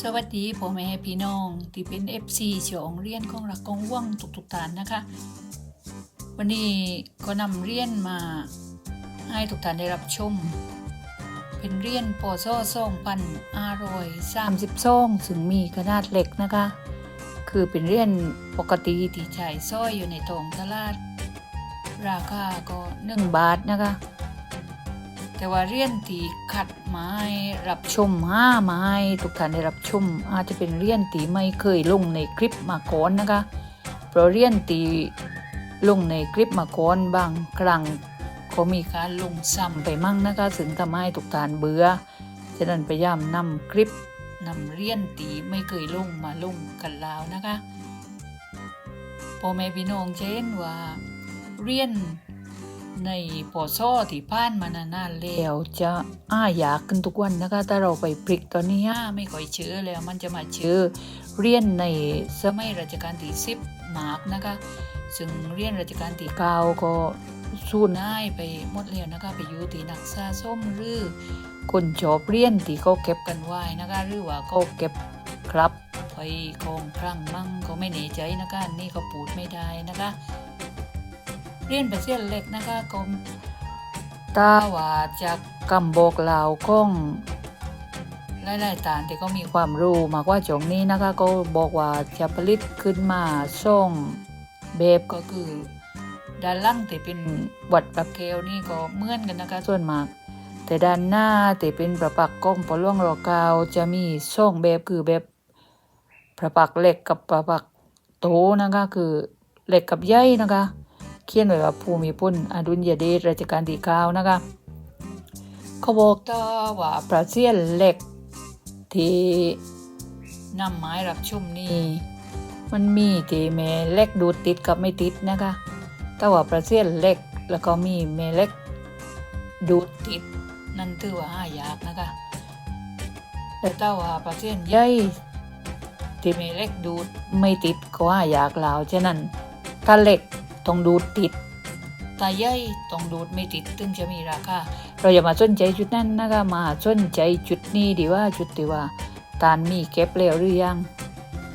สวัสดีพ่อแม่พี่น้องที่เป็น FC เฉียวองเรียนของรักกองว่างทุกๆท่านนะคะ วันนี้ก็นำเรียนมาให้ทุกท่านได้รับชม เป็นเรียนปอซ่อซ่องพันอารอยสามสิบซ่องซึ่งมีขนาดเล็กนะคะ คือเป็นเรียนปกติที่ใช้ซ้อยอยู่ในทองตลาด ราคาก็หนึ่งบาทนะคะ แต่ว่าเรียนที่ขัดไม้รับชมห้าไม้ทุกท่านได้รับชม อาจจะเป็นเรียนที่ไม่เคยลงในคลิปมาก่อนนะคะเพราะเรียนที่ลงในคลิปมาก่อนบางครั้งก็มีการลงซ้ำไปมั่งนะคะถึงทำให้ทุกท่านเบื่อฉะนั้นพยายามนำคลิปนำเรียนตีไม่เคยลงมาลงกันแล้วนะคะพ่อแม่พี่น้องเช่นว่าเรียน ในปอซ่อที่ผ่านมานานๆแล้วจะอ้าอยากขึ้นทุกวันนะคะ ถ้าเราไปพลิกตอนนี้อ้าไม่ค่อยเชื่อแล้วมันจะมาเชื่อเรียนในสมัยรัชกาลที่สิบมาร์กนะคะ ซึ่งเรียนรัชกาลที่เก้าก็สูญหายไปหมดแล้วนะคะ ไปอยู่ที่นักสะสมหรือคนชอบเรียนที่เขาเก็บกันไว้นะคะ หรือว่าเขาเก็บครับไปคงครั้งมั่งก็ไม่แน่ใจนะคะ นี่ก็ปูดไม่ได้นะคะ เรียนไปเสียนเล็กนะคะก็ตาว่าจากกำบอกลาวก้องหลายๆตานที่เขามีความรู้มากว่าจงนี้นะคะก็บอกว่าจะผลิตขึ้นมาส่งแบบก็คือด้านล่างที่เป็นวัดประเกวนี่ก็เหมือนกันนะคะส่วนมาก แต่ด้านหน้าที่เป็นประปักก้องปล่วงรอกาวจะมีส่งแบบคือแบบประปักเหล็กกับประปักโตนะคะคือเหล็กกับใยนะคะ ขียนไว้ว่าภูมิพลอดุลยเดชรัชกาลที่เก้านะคะเขาบอกต่อว่าประเสียนเหล็ก ที่นำไม้รับชุมนี่มันมีที่แม่เล็กดูติดกับไม่ติดนะคะแต่ว่าประเสียนเหล็กแล้วก็มีแม่เล็กดูติด นั่นถือว่าหายากนะคะแต่ถ้าว่าประเสียนใหญ่ที่แม่เล็กดูไม่ติดก็หายากแล้วฉะนั้นถ้าเหล็ก ต้องดูดติดตาใหญ่ต้องดูดไม่ติดถึงจะมีราคาเราอย่ามาสนใจจุดนั้นนะคะมาสนใจจุดนี้ดีว่าจุดที่ว่าตานมีเก็บแล้วหรือยัง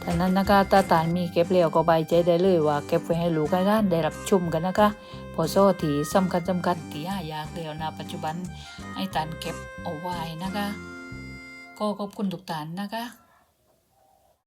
ท่านั้นนะคะถ้าตานมีเก็บแล้วก็ใบใจได้เลยว่าเก็บไว้ให้ลูกให้ล้านได้รับชมกันนะคะพอโซ่ที่สำคัญสำคัญที่หายากแล้วนะปัจจุบันให้ตานเก็บเอาไว้นะคะก็ขอบคุณทุกท่านนะคะ